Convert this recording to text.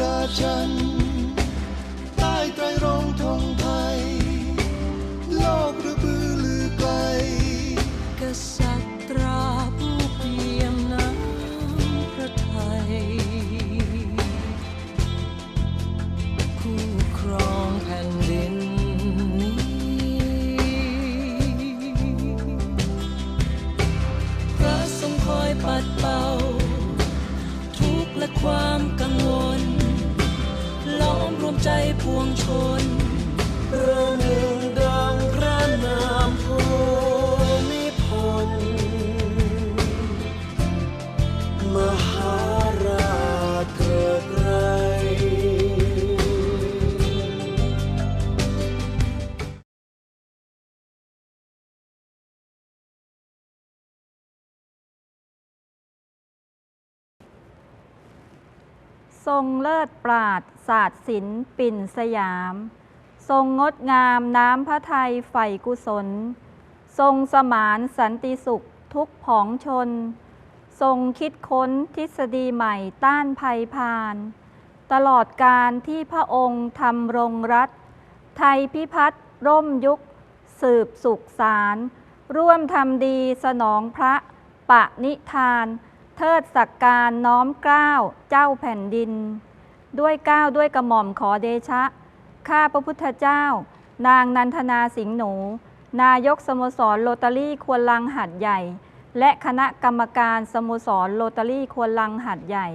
ราชันใต้ไตรรงธงไทย โลกระบือลือไกล กษัตรตราผู้เปี่ยมน้ำพระไทยคู่ครองแผ่นดินพระทรงคอยปัดเป่า ทุกข์และความกั ทรงเลิศปราดศาสตร์ศิลป์ปิ่นสยาม ทรงงดงามน้ำพระไทยใฝ่กุศล ทรงสมานสันติสุขทุกผองชน ทรงคิดค้นทฤษฎีใหม่ต้านภัยพาน ตลอดการที่พระองค์ทำรงรัฐ ไทยพิพัฒน์ร่มยุค สืบสุขสาร ร่วมทำดีสนองพระปะนิธาน เทิดสักการน้อมเกล้าวเจ้าแผ่นดิน ด้วยเกล้าวด้วยกระหม่อมขอเดชะ ข้าพระพุทธเจ้า นางนันทนาสิงห์หนู นายกสโมสรโรตารี่ควรลังหัดใหญ่ และคณะกรรมการสโมสรโรตารี่ควรลังหัดใหญ่